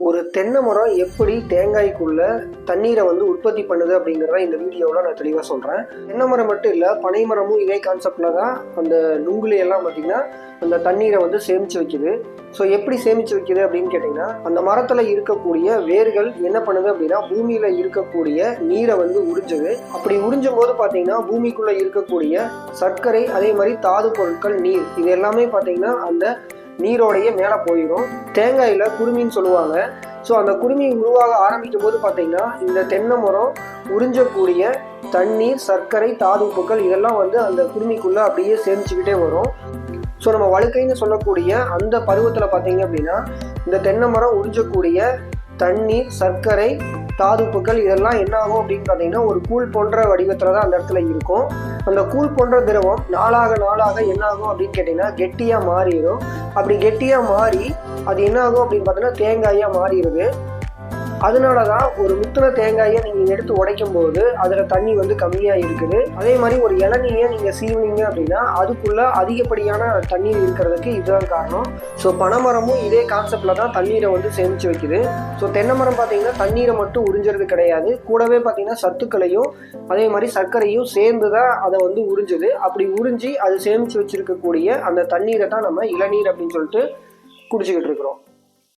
ஒரு தென்னை மரம் எப்படி தேங்காய்க்குள்ள தண்ணீரை வந்து உற்பத்தி பண்ணுது அப்படிங்கிறத இந்த வீடியோவில் நான் தெளிவாக சொல்கிறேன் தென்னை மரம் மட்டும் இல்லை பனை மரமும் இதே கான்செப்டில் தான் அந்த நுங்குலையெல்லாம் பார்த்திங்கன்னா அந்த தண்ணீரை வந்து சேமித்து வைக்குது. ஸோ எப்படி சேமித்து வைக்குது அப்படின்னு கேட்டிங்கன்னா அந்த மரத்தில் இருக்கக்கூடிய வேர்கள் என்ன பண்ணுது அப்படின்னா பூமியில் இருக்கக்கூடிய நீரை வந்து உறிஞ்சுது. அப்படி உறிஞ்சும் போது பார்த்தீங்கன்னா பூமிக்குள்ளே இருக்கக்கூடிய சர்க்கரை அதே மாதிரி தாது பொருட்கள் நீர் இது எல்லாமே பார்த்தீங்கன்னா அந்த நீரோடையே மேலே போயிடும். தேங்காயில் குருமின்னு சொல்லுவாங்க. ஸோ அந்த குருமி உருவாக ஆரம்பிக்கும் போது பார்த்தீங்கன்னா இந்த தென்னை மரம் உறிஞ்சக்கூடிய தண்ணீர் சர்க்கரை தாதுப்புக்கள் இதெல்லாம் வந்து அந்த குருமிக்குள்ளே அப்படியே சேமிச்சுக்கிட்டே வரும். ஸோ நம்ம வழுக்கைன்னு சொல்லக்கூடிய அந்த பருவத்தில் பார்த்தீங்க அப்படின்னா இந்த தென்னை மரம் உறிஞ்சக்கூடிய தண்ணீர் சர்க்கரை தாதுப்புக்கள் இதெல்லாம் என்ன ஆகும் அப்படின்னு பார்த்தீங்கன்னா ஒரு கூழ் போன்ற வடிவத்தில் தான் அந்த இடத்துல இருக்கும். அந்த கூழ் போன்ற திரவம் நாளாக நாளாக என்ன ஆகும் அப்படின்னு கேட்டிங்கன்னா கெட்டியாக மாறிடும் அப்படி கெட்டியாக மாறி அது என்ன ஆகும் அப்படின்னு பார்த்தீங்கன்னா தேங்காயாக மாறிடுது அதனால தான் ஒரு முத்தின தேங்காயை நீங்கள் எடுத்து உடைக்கும் போது அதில் தண்ணி வந்து கம்மியாக இருக்குது. அதே மாதிரி ஒரு இளநீயை நீங்கள் சீவுனீங்க அப்படின்னா அதுக்குள்ளே அதிகப்படியான தண்ணீர் இருக்கிறதுக்கு இதுதான் காரணம். ஸோ பனைமரமும் இதே கான்செப்டில் தான் தண்ணீரை வந்து சேமித்து வைக்குது. ஸோ தென்னை மரம் பார்த்தீங்கன்னா தண்ணீரை மட்டும் உறிஞ்சுறது கிடையாது. கூடவே பார்த்தீங்கன்னா சத்துக்களையும் அதே மாதிரி சர்க்கரையும் சேர்ந்து தான் அதை வந்து உறிஞ்சுது. அப்படி உறிஞ்சி அது சேமித்து வச்சிருக்கக்கூடிய அந்த தண்ணீரை தான் நம்ம இளநீர் அப்படின்னு சொல்லிட்டு குடிச்சிக்கிட்டு இருக்கிறோம்.